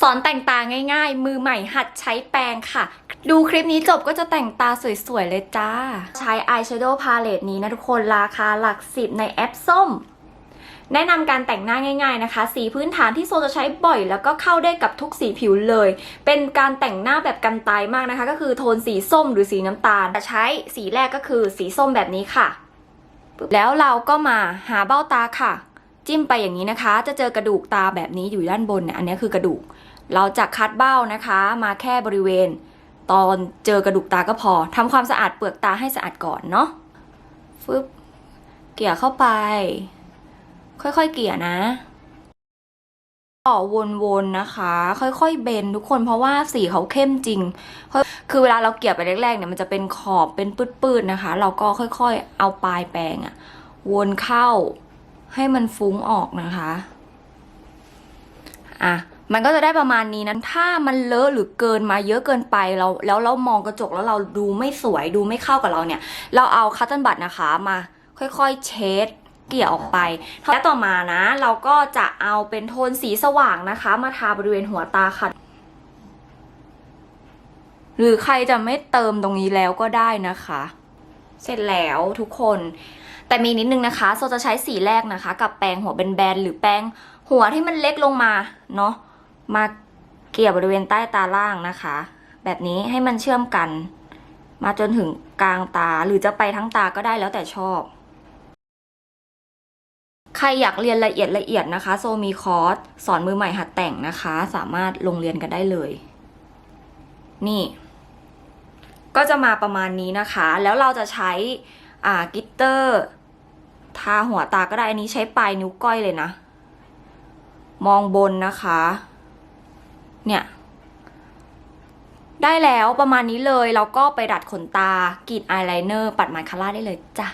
สอนแต่งตาง่ายๆ มือใหม่หัดใช้แปรงค่ะ ดูคลิปนี้จบก็จะแต่งตาสวยๆ เลยจ้า ใช้อายแชโดว์พาเลตนี้นะทุกคนราคาหลักสิบในแอปส้ม แนะนำการแต่งหน้าง่ายๆนะคะ สีพื้นฐานที่โซจะใช้บ่อย แล้วก็เข้าได้กับทุกสีผิวเลย เป็นการแต่งหน้าแบบกันตายมากนะคะ ก็คือโทนสีส้มหรือสีน้ำตาลแต่ใช้สีแรกก็คือสีส้มแบบนี้ค่ะ แล้วเราก็มาหาเบ้าตาค่ะ จิ้มไปอย่างนี้นะคะ จะเจอกระดูกตาแบบนี้อยู่ด้านบนเนี่ยอันนี้คือกระดูก เราจะคัดเบ้านะคะ มาแค่บริเวณ ตอนเจอกระดูกตาก็พอทำความสะอาดเปลือกตาให้สะอาดก่อนเนาะฟึบเกี่ยเข้าไป ค่อยๆเกี่ยนะต่อวนๆนะคะ ค่อยๆเบนทุกคนเพราะว่าสีเขาเข้มจริง คือเวลาเราเกี่ยไปแรกๆเนี่ยมันจะเป็นขอบเป็นปื้ดๆนะคะ เราก็ค่อยๆเอาปลายแปรงอะวนเข้า ให้มันฟุ้งออกนะคะ อะ มันก็จะได้ประมาณนี้นะ ถ้ามันเลอะหรือเกินมาเยอะเกินไปเราแล้วเรามองกระจกแล้วเราดูไม่สวยดูไม่เข้ากับเราเนี่ย เราเอาคัตเติลบัตนะคะมา ค่อยๆ เช็ดเกี่ยออกไป และต่อมานะ เราก็จะเอาเป็นโทนสีสว่างนะคะ มาทาบริเวณหัวตาค่ะ หรือใครจะไม่เติมตรงนี้แล้วก็ได้นะคะ เสร็จแล้วทุกคน แต่มีนิดนึงนะคะโซจะใช้สีแรกนะคะ กับแปรงหัวแบนๆหรือแปรงหัวที่มันเล็กลงมาเนาะมาเกี่ยวบริเวณใต้ตาล่างนะคะ แบบนี้ให้มันเชื่อมกัน มาจนถึงกลางตาหรือจะไปทั้งตาก็ได้แล้วแต่ชอบ ใครอยากเรียนละเอียดละเอียดนะคะ โซมีคอร์สสอนมือใหม่หัดแต่งนะคะ สามารถลงเรียนกันได้เลย นี่ ก็จะมาประมาณนี้นะคะ แล้วเราจะใช้ อ่ากิตเตอร์ ทาหัวตาก็ได้อันนี้ใช้ปลายนิ้วก้อยเลยนะ มองบนนะคะ เนี่ย ได้แล้วประมาณนี้เลย แล้วก็ไปดัดขนตากรีดอายไลเนอร์ ปัดมาคาร่าได้เลยจ้ะ